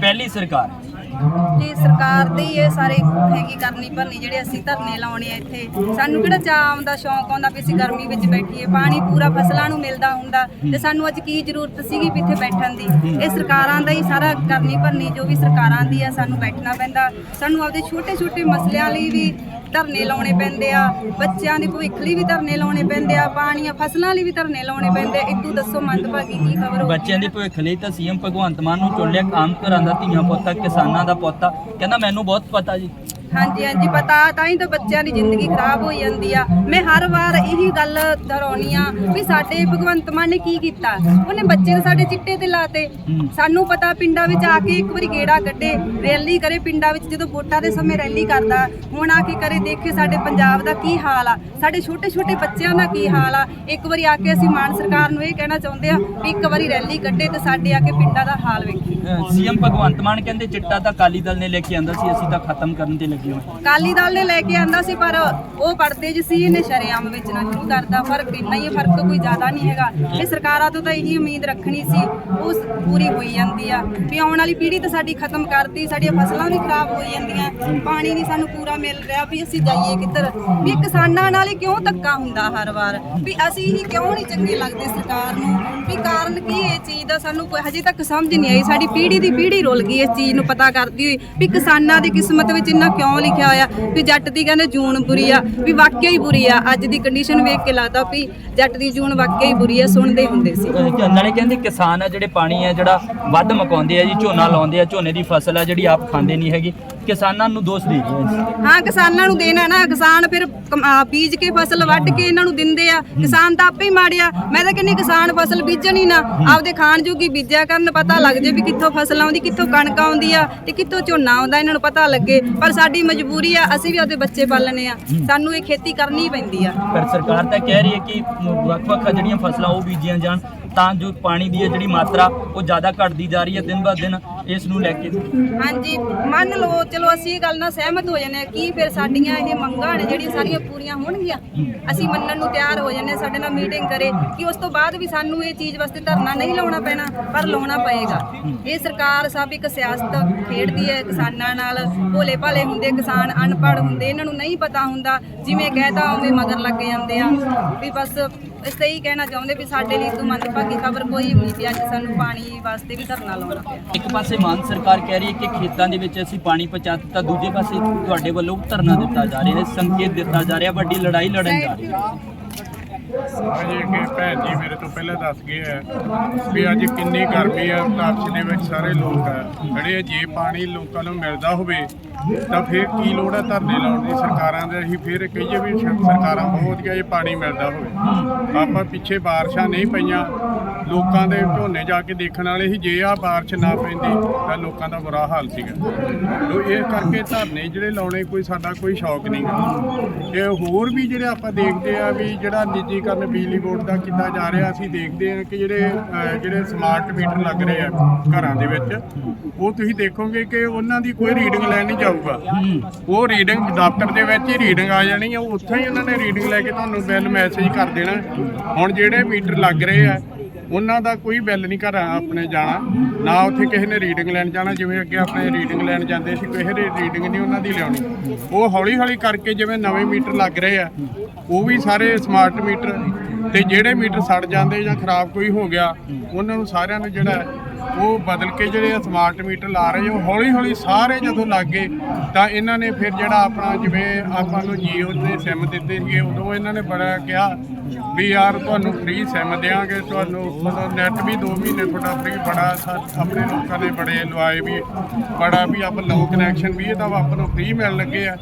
ਪਹਿਲੀ ਸਰਕਾਰ ਜੀ ਸਰਕਾਰ ਦੀ ਇਹ ਸਾਰੇ ਹੈਗੀ ਕਰਨੀ ਭਰਨੀ ਜਿਹੜੇ ਅਸੀਂ ਧਰਨੇ ਲਾਉਣੇ ਆ ਇੱਥੇ। ਸਾਨੂੰ ਕਿਹੜਾ ਚਾਅ ਆਉਂਦਾ ਸ਼ੌਂਕ ਆਉਂਦਾ ਵੀ ਅਸੀਂ ਗਰਮੀ ਵਿੱਚ ਬੈਠੀਏ, ਪਾਣੀ ਪੂਰਾ ਫਸਲਾਂ ਨੂੰ ਮਿਲਦਾ ਹੁੰਦਾ ਤੇ ਸਾਨੂੰ ਅੱਜ ਕੀ ਜ਼ਰੂਰਤ ਸੀਗੀ ਵੀ ਇੱਥੇ ਬੈਠਣ ਦੀ? ਇਹ ਸਰਕਾਰਾਂ ਦਾ ਹੀ ਸਾਰਾ ਕਰਨੀ ਭਰਨੀ ਜੋ ਵੀ ਸਰਕਾਰਾਂ ਦੀ ਆ, ਸਾਨੂੰ ਬੈਠਣਾ ਪੈਂਦਾ। ਸਾਨੂੰ ਆਪਦੇ ਛੋਟੇ ਛੋਟੇ ਮਸਲਿਆਂ ਲਈ ਵੀ ਧਰਨੇ ਲਾਉਣੇ ਪੈਂਦੇ ਆ, ਬੱਚਿਆਂ ਦੇ ਭਵਿੱਖ ਲਈ ਵੀ ਧਰਨੇ ਲਾਉਣੇ ਪੈਂਦੇ ਆ, ਪਾਣੀਆਂ, ਫਸਲਾਂ ਲਈ ਵੀ ਧਰਨੇ ਲਾਉਣੇ ਪੈਂਦੇ ਆ। ਇਦੋਂ ਦੱਸੋ ਮੰਦਭਾਗੀ ਕੀ ਖਬਰ ਬੱਚਿਆਂ ਦੇ ਭਵਿੱਖ ਲਈ ਤਾਂ ਸੀਐਮ ਭਗਵੰਤ ਮਾਨ ਨੂੰ ਚੁਣ ਲਿਆ ਆਮ ਘਰਾਂ ਦਾ ਧੀਆਂ ਪੁੱਤ, ਕਿਸਾਨਾਂ ਦਾ ਪੁੱਤ ਕਹਿੰਦਾ ਮੈਨੂੰ ਬਹੁਤ ਪਤਾ ਜੀ। ਹਾਂਜੀ ਹਾਂਜੀ ਪਤਾ ਤਾਂ ਹੀ ਤਾਂ ਬੱਚਿਆਂ ਦੀ ਜ਼ਿੰਦਗੀ ਖਰਾਬ ਹੋਈ ਜਾਂਦੀ ਆ। ਮੈਂ ਹਰ ਵਾਰ ਇਹੀ ਗੱਲ ਦੁਹਰਾਉਣੀ ਆ ਵੀ ਸਾਡੇ ਭਗਵੰਤ ਮਾਨ ਨੇ ਕੀ ਕੀਤਾ? ਉਹਨੇ ਬੱਚੇ ਤਾਂ ਸਾਡੇ ਚਿੱਟੇ ਤੇ ਲਾਤੇ। ਸਾਨੂੰ ਪਤਾ ਪਿੰਡਾਂ ਵਿੱਚ ਆ ਕੇ ਇੱਕ ਵਾਰੀ ਗੇੜਾ ਕੱਢੇ ਰੈਲੀ ਕਰੇ ਪਿੰਡਾਂ ਵਿੱਚ ਜਦੋਂ ਵੋਟਾਂ ਦੇ ਸਮੇਂ ਰੈਲੀ ਕਰਦਾ ਹੁਣ ਆ ਕੇ ਕਰੇ ਦੇਖੇ ਸਾਡੇ ਪੰਜਾਬ ਦਾ ਕੀ ਹਾਲ ਆ। ਸਾਡੇ ਛੋਟੇ ਛੋਟੇ ਬੱਚਿਆਂ ਦਾ ਕੀ ਹਾਲ ਆ। ਇੱਕ ਵਾਰੀ ਆ ਕੇ ਅਸੀਂ ਮਾਨ ਸਰਕਾਰ ਨੂੰ ਇਹ ਕਹਿਣਾ ਚਾਹੁੰਦੇ ਆ ਵੀ ਇੱਕ ਵਾਰੀ ਰੈਲੀ ਕੱਢੇ ਤੇ ਸਾਡੇ ਆ ਕੇ ਪਿੰਡਾਂ ਦਾ ਹਾਲ ਵੇਖੇ ਸੀਐਮ ਭਗਵੰਤ ਮਾਨ ਕਹਿੰਦੇ ਚਿੱਟਾ ਤਾਂ ਅਕਾਲੀ ਦਲ ਨੇ ਲੈ ਕੇ ਆਂਦਾ ਸੀ ਅਸੀਂ ਤਾਂ ਖਤਮ ਕਰਨ ਤੇ ਲੱਗੇ। ਕਾਲੀ ਦਲ ਨੇ ਲੈ ਕੇ ਆਂਦਾ ਸੀ, ਪਰ ਉਹ ਪੜਦੇ ਜਿ ਸੀ, ਇਹਨੇ ਸ਼ਰੇਆਮ ਵੇਚਣਾ ਸ਼ੁਰੂ ਕਰਦਾ ਫ਼ਰਕ ਇੰਨਾ ਹੀ ਫ਼ਰਕ ਕੋਈ ਜ਼ਿਆਦਾ ਨਹੀਂ ਹੈਗਾ। ਇਹ ਸਰਕਾਰਾਂ ਤੋਂ ਤਾਂ ਇਹੀ ਉਮੀਦ ਰੱਖਣੀ ਸੀ ਉਹ ਪੂਰੀ ਹੋਈ ਜਾਂਦੀ ਆ। ਵੀ ਆਉਣ ਵਾਲੀ ਪੀੜ੍ਹੀ ਤਾਂ ਸਾਡੀ ਖਤਮ ਕਰਤੀ, ਸਾਡੀਆਂ ਫਸਲਾਂ ਵੀ ਖਰਾਬ ਹੋਈ ਜਾਂਦੀਆਂ, ਪਾਣੀ ਨਹੀਂ ਸਾਨੂੰ ਪੂਰਾ ਮਿਲ ਰਿਹਾ, ਵੀ ਅਸੀਂ ਜਾਈਏ ਕਿੱਧਰ? ਵੀ ਕਿਸਾਨਾਂ ਨਾਲ ਹੀ ਕਿਉਂ ਧੱਕਾ ਹੁੰਦਾ ਹਰ ਵਾਰ? ਵੀ ਅਸੀਂ ਹੀ ਕਿਉਂ ਨਹੀਂ ਚੰਗੇ ਲੱਗਦੇ ਸਰਕਾਰ ਨੂੰ? ਵੀ ਕਾਰਨ ਕੀ ਇਹ ਚੀਜ਼ ਦਾ ਸਾਨੂੰ ਕੋਈ ਹਜੇ ਤੱਕ ਸਮਝ ਨਹੀਂ ਆਈ। ਸਾਡੀ ਪੀੜ੍ਹੀ ਦੀ ਪੀੜ੍ਹੀ ਰੁਲ ਗਈ ਇਸ ਚੀਜ਼ ਨੂੰ ਪਤਾ ਕਰਦੀ ਹੋਈ। ਵੀ ਕਿਸਾਨਾਂ ਦੀ ਕਿਸਮਤ ਵਿੱਚ ਇੰਨਾ ਕਿਉਂ ਲਿਖਿਆ ਹੋਇਆ ਵੀ ਜੱਟ ਦੀ ਕਹਿੰਦੇ ਜੂਨ ਬੁਰੀ ਆ, ਵੀ ਵਾਕਿਆ ਹੀ ਬੁਰੀ ਆ। ਅੱਜ ਦੀ ਕੰਡੀਸ਼ਨ ਵੇਖ ਕੇ ਲੱਗਦਾ ਵੀ ਜੱਟ ਦੀ ਜੂਨ ਵਾਕਿਆ ਹੀ ਬੁਰੀ ਆ, ਸੁਣਦੇ ਹੁੰਦੇ ਸੀ। ਨਾਲੇ ਕਹਿੰਦੇ ਕਿਸਾਨ ਆ, ਜਿਹੜੇ ਪਾਣੀ ਆ, ਜਿਹੜਾ ਵੱਧ ਮਕਾਉਂਦੇ ਆ ਜੀ, ਝੋਨਾ ਲਾਉਂਦੇ ਆ, ਝੋਨੇ ਦੀ ਫਸਲ ਆ, ਜਿਹੜੀ ਆਪ ਖਾਂਦੇ ਨਹੀਂ ਹੈਗੀ। ਕਿਸਾਨਾਂ ਨੂੰ ਦੋਸ਼ ਦੇ ਰਹੇ ਹਾਂ ਕਿਸਾਨਾਂ ਨੂੰ ਦੇਣਾ ਨਾ ਕਿਸਾਨ ਫਿਰ ਕਮ- ਬੀਜ ਕੇ ਫਸਲ ਵੱਢ ਕੇ ਇਹਨਾਂ ਨੂੰ ਦਿੰਦੇ ਆ। ਕਿਸਾਨ ਤਾਂ ਆਪੇ ਹੀ ਮਾੜਿਆ। ਮੈਂ ਤਾਂ ਕਹਿੰਨੀ ਕਿਸਾਨ ਫਸਲ ਬੀਜਣ ਹੀ ਨਾ। ਆਪਦੇ ਖਾਣ ਜੋਗੀ ਬੀਜਿਆ ਕਰਨ ਪਤਾ ਲੱਗ ਜੇ ਵੀ ਕਿੱਥੋਂ ਫਸਲ ਆਉਂਦੀ ਕਿੱਥੋਂ ਕਣਕ ਆਉਂਦੀ ਆ ਤੇ ਕਿੱਥੋਂ ਝੋਨਾ ਆਉਂਦਾ ਇਹਨਾਂ ਨੂੰ ਪਤਾ ਲੱਗੇ। ਪਰ ਸਾਡੀ ਮਜਬੂਰੀ ਆ ਅਸੀਂ ਵੀ ਆਪਦੇ ਬੱਚੇ ਪਾਲਣੇ ਆ। ਸਾਨੂੰ ਇਹ ਖੇਤੀ ਕਰਨੀ ਪੈਂਦੀ ਆ। ਪਰ ਸਰਕਾਰ ਤਾਂ ਕਹਿ ਰਹੀ ਹੈ ਕਿ ਵੱਖ-ਵੱਖ ਜਿਹੜੀਆਂ ਫਸਲਾਂ ਉਹ ਬੀਜੀਆਂ ਜਾਣ। ਤਾਂ ਜੋ ਪਾਣੀ ਦੀ ਹੈ ਜਿਹੜੀ ਮਾਤਰਾ ਉਹ ਜ਼ਿਆਦਾ ਘਟਦੀ ਜਾ ਰਹੀ ਹੈ ਦਿਨ ਬਾ ਦਿਨ, ਇਸ ਨੂੰ ਲੈ ਕੇ। ਹਾਂਜੀ, ਮੰਨ ਲਓ, ਚਲੋ ਅਸੀਂ ਇਹ ਗੱਲ ਨਾਲ ਸਹਿਮਤ ਹੋ ਜਾਂਦੇ ਆ ਕੀ ਫਿਰ ਸਾਡੀਆਂ ਇਹ ਮੰਗਾਂ ਨੇ ਜਿਹੜੀਆਂ ਸਾਰੀਆਂ ਪੂਰੀਆਂ ਹੋਣਗੀਆਂ। ਅਸੀਂ ਮੰਨਣ ਨੂੰ ਤਿਆਰ ਹੋ ਜਾਂਦੇ ਸਾਡੇ ਨਾਲ ਮੀਟਿੰਗ ਕਰੇ ਕਿ ਉਸ ਤੋਂ ਬਾਅਦ ਵੀ ਸਾਨੂੰ ਇਹ ਚੀਜ਼ ਵਾਸਤੇ ਧਰਨਾ ਨਹੀਂ ਲਾਉਣਾ ਪੈਣਾ, ਪਰ ਲਾਉਣਾ ਪਏਗਾ। ਇਹ ਸਰਕਾਰ ਸਭ ਇੱਕ ਸਿਆਸਤ ਖੇਡਦੀ ਹੈ, ਕਿਸਾਨਾਂ ਨਾਲ ਭੋਲੇ ਭਾਲੇ ਹੁੰਦੇ, ਕਿਸਾਨ ਅਨਪੜ੍ਹ ਹੁੰਦੇ, ਇਹਨਾਂ ਨੂੰ ਨਹੀਂ ਪਤਾ ਹੁੰਦਾ, ਜਿਵੇਂ ਕਹਿਤਾ ਉਵੇਂ ਮਗਰ ਲੱਗ ਜਾਂਦੇ ਆ। ਵੀ ਬਸ ਇਸ ਤੇ ਕਹਿਣਾ ਚਾਹੁੰਦੇ ਵੀ ਸਾਡੇ ਲਈ ਤੂੰ ਮੰਦਭਾਗੀ ਖਬਰ ਕੋਈ ਨਹੀਂ ਸੀ ਅੱਜ ਸਾਨੂੰ ਪਾਣੀ ਵਾਸਤੇ ਵੀ ਧਰਨਾ ਲਾਉਣਾ ਪਿਆ। ਇੱਕ ਪਾਸੇ ਮਾਨ ਸਰਕਾਰ ਕਹਿ ਰਹੀ ਹੈ ਕਿ ਖੇਤਾਂ ਦੇ ਵਿੱਚ ਅਸੀਂ ਪਾਣੀ ਪਹੁੰਚਾ ਦਿੱਤਾ, ਦੂਜੇ ਪਾਸੇ ਤੁਹਾਡੇ ਵੱਲੋਂ ਧਰਨਾ ਦਿੱਤਾ ਜਾ ਰਿਹਾ ਹੈ, ਸੰਕੇਤ ਦਿੱਤਾ ਜਾ ਰਿਹਾ, ਵੱਡੀ ਲੜਾਈ ਲੜਨ ਜਾ ਰਹੀ ਹੈ। ਅਜੇ ਕਿ ਭੈਣ ਜੀ ਮੇਰੇ ਤੋਂ ਪਹਿਲਾਂ ਦੱਸ ਗਏ ਆ ਵੀ ਅੱਜ ਕਿੰਨੀ ਗਰਮੀ ਆ ਤਾਪਸ ਦੇ ਵਿੱਚ ਸਾਰੇ ਲੋਕ ਆ। ਜਿਹੜੇ ਜੇ ਪਾਣੀ ਲੋਕਾਂ ਨੂੰ ਮਿਲਦਾ ਹੋਵੇ, ਤਾਂ ਫਿਰ ਕੀ ਲੋੜ ਹੈ ਧਰਨੇ ਲਾਉਣ ਦੀ? ਸਰਕਾਰਾਂ ਦੇ ਅਸੀਂ ਫਿਰ ਕਹੀਏ ਵੀ ਸਰਕਾਰਾਂ ਬਹੁਤ ਵਧੀਆ ਜੇ ਪਾਣੀ ਮਿਲਦਾ ਹੋਵੇ। ਆਪਾਂ ਪਿੱਛੇ ਬਾਰਿਸ਼ਾਂ ਨਹੀਂ ਪਈਆਂ ਲੋਕਾਂ ਦੇ ਝੋਨੇ ਜਾ ਕੇ ਦੇਖਣ ਵਾਲੇ ਸੀ, ਜੇ ਆ ਬਾਰਿਸ਼ ਨਾ ਪੈਂਦੀ ਤਾਂ ਲੋਕਾਂ ਦਾ ਬੁਰਾ ਹਾਲ ਸੀਗਾ। ਤੋ ਇਹ ਕਰਕੇ ਧਰਨੇ ਜਿਹੜੇ ਲਾਉਣੇ ਕੋਈ ਸਾਡਾ ਕੋਈ ਸ਼ੌਕ ਨਹੀਂ ਨਹੀਂਗਾ ਇਹ ਹੋਰ ਵੀ ਜਿਹੜੇ ਆਪਾਂ ਦੇਖਦੇ ਆ ਵੀ ਜਿਹੜਾ ਨਿੱਜੀਕਰਨ ਬਿਜਲੀ ਬੋਰਡ ਦਾ ਕੀਤਾ ਜਾ ਰਿਹਾ, ਅਸੀਂ ਦੇਖਦੇ ਆ ਕਿ ਜਿਹੜੇ ਜਿਹੜੇ ਸਮਾਰਟ ਮੀਟਰ ਲੱਗ ਰਹੇ ਆ ਘਰਾਂ ਦੇ ਵਿੱਚ, ਉਹ ਤੁਸੀਂ ਦੇਖੋਗੇ ਕਿ ਉਹਨਾਂ ਦੀ ਕੋਈ ਰੀਡਿੰਗ ਲੈਣ ਨਹੀਂ ਜਾਊਗਾ। ਉਹ ਰੀਡਿੰਗ ਦਫ਼ਤਰ ਦੇ ਵਿੱਚ ਹੀ ਰੀਡਿੰਗ ਆ ਜਾਣੀ ਆ, ਉੱਥੇ ਹੀ ਉਹਨਾਂ ਨੇ ਰੀਡਿੰਗ ਲੈ ਕੇ ਤੁਹਾਨੂੰ ਬਿੱਲ ਮੈਸੇਜ ਕਰ ਦੇਣਾ। ਹੁਣ ਜਿਹੜੇ ਮੀਟਰ ਲੱਗ ਰਹੇ ਆ ਉਹਨਾਂ ਦਾ ਕੋਈ ਬਿੱਲ ਨਹੀਂ ਘਰ ਆਪਣੇ ਜਾਣਾ, ਨਾ ਉੱਥੇ ਕਿਸੇ ਨੇ ਰੀਡਿੰਗ ਲੈਣ ਜਾਣਾ, ਜਿਵੇਂ ਅੱਗੇ ਆਪਣੇ ਰੀਡਿੰਗ ਲੈਣ ਜਾਂਦੇ ਸੀ, ਕਿਸੇ ਦੀ ਰੀਡਿੰਗ ਨਹੀਂ ਉਹਨਾਂ ਦੀ ਲਿਆਉਣੀ। ਉਹ ਹੌਲੀ ਹੌਲੀ ਕਰਕੇ ਜਿਵੇਂ ਨਵੇਂ ਮੀਟਰ ਲੱਗ ਰਹੇ ਆ, ਉਹ ਵੀ ਸਾਰੇ ਸਮਾਰਟ ਮੀਟਰ ਤੇ ਜਿਹੜੇ ਮੀਟਰ ਸੜ ਜਾਂਦੇ ਜਾਂ ਖਰਾਬ ਕੋਈ ਹੋ ਗਿਆ ਉਹਨਾਂ ਨੂੰ ਸਾਰਿਆਂ ਨੂੰ ਜਿਹੜਾ ਹੈ, ਉਹ ਬਦਲ ਕੇ ਜਿਹੜੇ ਸਮਾਰਟ ਮੀਟਰ ਲਾ ਰਹੇ ਉਹ ਹੌਲੀ ਹੌਲੀ ਸਾਰੇ ਜਦੋਂ ਲੱਗੇ ਤਾਂ ਇਹਨਾਂ ਨੇ ਫਿਰ ਜਿਹੜਾ ਆਪਣਾ ਜਿਵੇਂ ਆਪਾਂ ਨੂੰ ਜੀਓ ਦੇ ਸਿਮ ਦਿੱਤੇ ਸੀਗੇ ਉਦੋਂ ਇਹਨਾਂ ਨੇ ਬੜਾ ਕਿਹਾ ਵੀ ਯਾਰ ਤੁਹਾਨੂੰ ਫ੍ਰੀ ਸਿਮ ਦੇਾਂਗੇ ਤੁਹਾਨੂੰ ਮਤਲਬ ਨੈਟ ਵੀ 2 ਮਹੀਨੇ ਤੁਹਾਡਾ ਫ੍ਰੀ ਬੜਾ ਆਪਣੇ ਲੋਕਾਂ ਨੇ ਬੜੇ ਲਵਾਏ ਵੀ ਬੜਾ ਵੀ ਆਪ ਲੋ ਕਨੈਕਸ਼ਨ ਵੀ ਇਹਦਾ ਆਪਾਂ ਨੂੰ ਫ੍ਰੀ ਮਿਲਣ ਲੱਗੇ ਆ।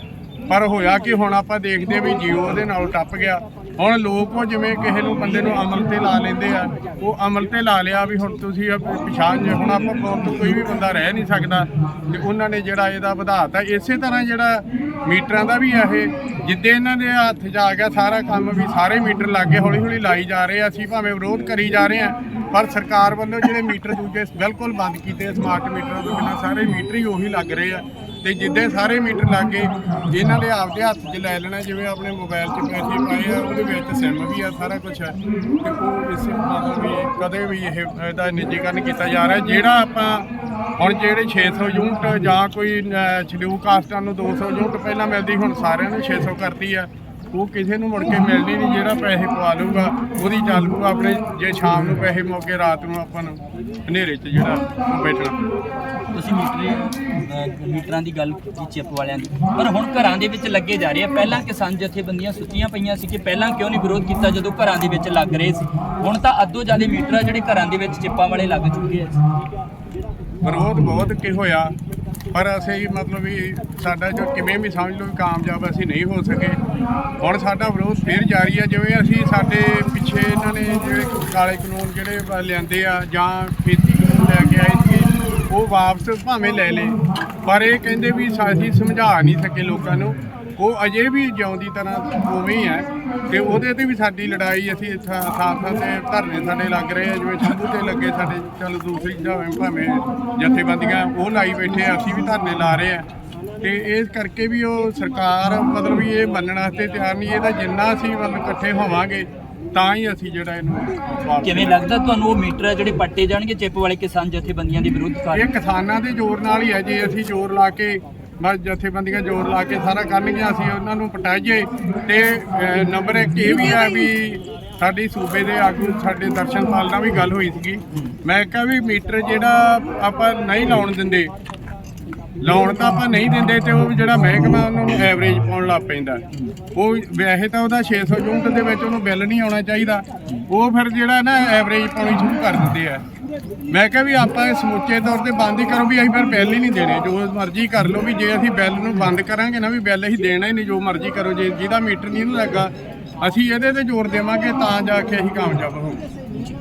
ਪਰ ਹੋਇਆ ਕਿ ਹੁਣ ਆਪਾਂ ਦੇਖਦੇ ਵੀ ਜੀਓ ਉਹਦੇ ਨਾਲ ਟੱਪ ਗਿਆ ਹੁਣ ਲੋਕ ਉਹ ਜਿਵੇਂ ਕਿਸੇ ਨੂੰ ਬੰਦੇ ਨੂੰ ਅਮਲ ਤੇ ਲਾ ਲੈਂਦੇ ਆ, ਉਹ ਅਮਲ ਤੇ ਲਾ ਲਿਆ ਵੀ ਹੁਣ ਤੁਸੀਂ ਆਪ- ਪਛਾਣ ਜੇ, ਹੁਣ ਆਪਾਂ ਕੋਲ ਤੋਂ ਕੋਈ ਵੀ ਬੰਦਾ ਰਹਿ ਨਹੀਂ ਸਕਦਾ, ਤੇ ਉਹਨਾਂ ਨੇ ਜਿਹੜਾ ਇਹਦਾ ਵਧਾਤਾ, ਇਸੇ ਤਰ੍ਹਾਂ ਜਿਹੜਾ ਮੀਟਰਾਂ ਦਾ ਵੀ ਆ ਇਹ, ਜਿੱਦੇ ਇਹਨਾਂ ਦੇ ਹੱਥ 'ਚ ਆ ਗਿਆ ਸਾਰਾ ਕੰਮ ਵੀ ਸਾਰੇ ਮੀਟਰ ਲੱਗੇ ਹੌਲੀ ਹੌਲੀ ਲਾਈ ਜਾ ਰਹੇ ਆ, ਅਸੀਂ ਭਾਵੇਂ ਵਿਰੋਧ ਕਰੀ ਜਾ ਰਹੇ ਆ ਪਰ ਸਰਕਾਰ ਵੱਲੋਂ ਜਿਹੜੇ ਮੀਟਰ ਦੂਜੇ ਬਿਲਕੁਲ ਬੰਦ ਕੀਤੇ ਸਮਾਰਟ ਮੀਟਰਾਂ ਤੋਂ ਬਿਨਾਂ ਸਾਰੇ ਮੀਟਰ ਹੀ ਉਹੀ ਲੱਗ ਰਹੇ ਆ। ਤੇ ਜਿੱਦੇ ਸਾਰੇ ਮੀਟਰ ਲੱਗ ਗਏ ਇਹਨਾਂ ਦੇ ਆਪਦੇ ਹੱਥ 'ਚ ਲੈ ਲੈਣਾ, ਜਿਵੇਂ ਆਪਣੇ ਮੋਬਾਈਲ 'ਚ ਪੈਸੇ ਪਾਏ ਆ, ਉਹਦੇ ਵਿੱਚ ਸਿਮ ਵੀ ਆ, ਸਾਰਾ ਕੁਝ ਹੈ ਤੇ ਉਹ ਇਸ ਮਤਲਬ ਵੀ ਕਦੇ ਵੀ ਇਹ, ਇਹਦਾ ਨਿੱਜੀਕਰਨ ਕੀਤਾ ਜਾ ਰਿਹਾ। ਜਿਹੜਾ ਆਪਾਂ ਹੁਣ ਜਿਹੜੇ 600 ਯੂਨਿਟ ਜਾਂ ਕੋਈ ਸ਼ਡਿਊਲ ਕਾਸਟਾਂ ਨੂੰ 200 ਯੂਨਿਟ ਪਹਿਲਾਂ ਮਿਲਦੀ, ਹੁਣ ਸਾਰਿਆਂ ਨੂੰ 600 ਕਰਤੀ ਆ। ਉਹ ਕਿਸੇ ਨੂੰ ਮੁੜ ਕੇ ਮਿਲਣੀ ਨਹੀਂ ਜਿਹੜਾ ਪੈਸੇ ਪਵਾ ਲਊਗਾ ਉਹਦੀ ਚੱਲ ਪਊ ਆਪਣੇ ਜੇ ਸ਼ਾਮ ਨੂੰ ਪੈਸੇ ਮੌਕੇ ਰਾਤ ਨੂੰ ਆਪਾਂ ਨੂੰ ਹਨੇਰੇ 'ਚ ਜਿਹੜਾ ਉਹ ਬੈਠਣਾ ਤੁਸੀਂ ਮੀਟਰ ਮੀਟਰਾਂ ਦੀ ਗੱਲ ਕੀਤੀ ਚਿੱਪ ਵਾਲਿਆਂ ਦੀ। ਪਰ ਹੁਣ ਘਰਾਂ ਦੇ ਵਿੱਚ ਲੱਗੇ ਜਾ ਰਹੇ ਆ। ਪਹਿਲਾਂ ਕਿਸਾਨ ਜਥੇਬੰਦੀਆਂ ਸੁੱਤੀਆਂ ਪਈਆਂ ਸੀ ਕਿ ਪਹਿਲਾਂ ਕਿਉਂ ਨਹੀਂ ਵਿਰੋਧ ਕੀਤਾ ਜਦੋਂ ਘਰਾਂ ਦੇ ਵਿੱਚ ਲੱਗ ਰਹੇ ਸੀ? ਹੁਣ ਤਾਂ ਅੱਧੋ ਜ਼ਿਆਦਾ ਮੀਟਰ ਆ ਜਿਹੜੇ ਘਰਾਂ ਦੇ ਵਿੱਚ ਚਿੱਪਾਂ ਵਾਲੇ ਲੱਗ ਚੁੱਕੇ ਆ। ਵਿਰੋਧ ਬਹੁਤ ਕਿ ਹੋਇਆ ਪਰ ਅਸੀਂ ਮਤਲਬ ਵੀ ਸਾਡਾ ਜੋ ਕਿਵੇਂ ਵੀ ਸਮਝ ਲਓ ਵੀ ਕਾਮਯਾਬ ਅਸੀਂ ਨਹੀਂ ਹੋ ਸਕੇ। ਹੁਣ ਸਾਡਾ ਵਿਰੋਧ ਫਿਰ ਜਾਰੀ ਹੈ ਜਿਵੇਂ ਅਸੀਂ ਸਾਡੇ ਪਿੱਛੇ ਇਹਨਾਂ ਨੇ ਜਿਹੜੇ ਕਾਲੇ ਕਾਨੂੰਨ ਜਿਹੜੇ ਲਿਆਂਦੇ ਆ ਜਾਂ ਖੇਤੀ ਕਾਨੂੰਨ ਲੈ ਕੇ ਆਏ ਸੀ ਉਹ ਵਾਪਸ ਭਾਵੇਂ ਲੈ ਲੇ ਪਰ ਇਹ ਕਹਿੰਦੇ ਵੀ ਅਸੀਂ ਸਮਝਾ ਨਹੀਂ ਸਕੇ ਲੋਕਾਂ ਨੂੰ। ਉਹ ਅਜੇ ਵੀ ਜਿਉਂਦੀ ਤਰ੍ਹਾਂ ਉਵੇਂ ਹੀ ਹੈ ਤੇ ਉਹਦੇ ਤੇ ਵੀ ਸਾਡੀ ਲੜਾਈ ਅਸੀਂ ਥਾਂ ਥਾਂ ਥਾਂ ਤੇ ਧਰਨੇ ਸਾਡੇ ਲੱਗ ਰਹੇ ਆ ਜਿਵੇਂ ਸ਼ੰਭੂ ਤੇ ਲੱਗੇ ਸਾਡੇ ਚੱਲ ਦੂਸਰੀ ਭਾਵੇਂ ਭਾਵੇਂ ਜਥੇਬੰਦੀਆਂ ਉਹ ਲਾਈ ਬੈਠੇ ਆ ਅਸੀਂ ਵੀ ਧਰਨੇ ਲਾ ਰਹੇ ਆ। ਤੇ ਇਸ ਕਰਕੇ ਵੀ ਉਹ ਸਰਕਾਰ ਮਤਲਬ ਵੀ ਇਹ ਮੰਨਣ ਵਾਸਤੇ ਤਿਆਰ ਨਹੀਂ ਇਹਦਾ ਜਿੰਨਾ ਅਸੀਂ ਮਤਲਬ ਇਕੱਠੇ ਹੋਵਾਂਗੇ ਤਾਂ ਹੀ ਅਸੀਂ ਜਿਹੜਾ ਇਹਨੂੰ ਕਿਵੇਂ ਲੱਗਦਾ ਤੁਹਾਨੂੰ ਉਹ ਮੀਟਰ ਆ ਜਿਹੜੇ ਪੱਟੇ ਜਾਣਗੇ ਚਿੱਪ ਵਾਲੇ ਕਿਸਾਨ ਜਥੇਬੰਦੀਆਂ ਦੇ ਵਿਰੁੱਧ ਇਹ ਕਿਸਾਨਾਂ ਦੇ ਜ਼ੋਰ ਨਾਲ ਹੀ ਹੈ ਜੇ ਅਸੀਂ ਜ਼ੋਰ ਲਾ ਕੇ ਬਸ ਜਥੇਬੰਦੀਆਂ ਜ਼ੋਰ ਲਾ ਕੇ ਸਾਰਾ ਕਰਨਗੀਆਂ ਅਸੀਂ ਉਹਨਾਂ ਨੂੰ ਪਟਾਈਏ ਤੇ ਅਹ, ਨੰਬਰ ਇੱਕ ਇਹ ਵੀ ਆ ਵੀ ਸਾਡੀ ਸੂਬੇ ਦੇ ਆਗੂ ਸਾਡੇ ਦਰਸ਼ਨਪਾਲ ਨਾਲ ਵੀ ਗੱਲ ਹੋਈ ਸੀਗੀ। ਮੈਂ ਕਿਹਾ ਵੀ ਮੀਟਰ ਜਿਹੜਾ ਆਪਾਂ ਨਹੀਂ ਲਾਉਣ ਦਿੰਦੇ ਲਾਉਣ ਤਾਂ ਆਪਾਂ ਨਹੀਂ ਦਿੰਦੇ ਤੇ ਉਹ ਜਿਹੜਾ ਮਹਿਕਮਾ ਉਹਨਾਂ ਨੂੰ ਐਵਰੇਜ ਪਾਉਣ ਲੱਗ ਪੈਂਦਾ। ਉਹ ਵੈਸੇ ਤਾਂ ਉਹਦਾ 600 ਯੂਨਿਟ ਦੇ ਵਿੱਚ ਉਹਨੂੰ ਬਿੱਲ ਨਹੀਂ ਆਉਣਾ ਚਾਹੀਦਾ। ਉਹ ਫਿਰ ਜਿਹੜਾ ਨਾ ਐਵਰੇਜ ਪਾਉਣੀ ਸ਼ੁਰੂ ਕਰ ਦਿੰਦੇ ਆ। ਮੈਂ ਕਿਹਾ ਵੀ ਆਪਾਂ ਇਹ ਸਮੁੱਚੇ ਤੌਰ ਤੇ ਬੰਦ ਹੀ ਕਰੋ ਵੀ ਅਸੀਂ ਫਿਰ ਬਿੱਲ ਹੀ ਨਹੀਂ ਦੇਣੇ। ਜੋ ਮਰਜ਼ੀ ਕਰ ਲਓ ਵੀ ਜੇ ਅਸੀਂ ਬਿੱਲ ਨੂੰ ਬੰਦ ਕਰਾਂਗੇ ਨਾ ਵੀ ਬਿੱਲ ਅਸੀਂ ਦੇਣਾ ਹੀ ਨਹੀਂ, ਜੋ ਮਰਜ਼ੀ ਕਰੋ। ਜੇ ਜਿਹਦਾ ਮੀਟਰ ਨਹੀਂ ਲੱਗਾ, ਅਸੀਂ ਇਹਦੇ ਤੇ ਜ਼ੋਰ ਦੇਵਾਂਗੇ ਤਾਂ ਜਾ ਕੇ ਅਸੀਂ ਕਾਮਯਾਬ ਹੋਵਾਂਗੇ।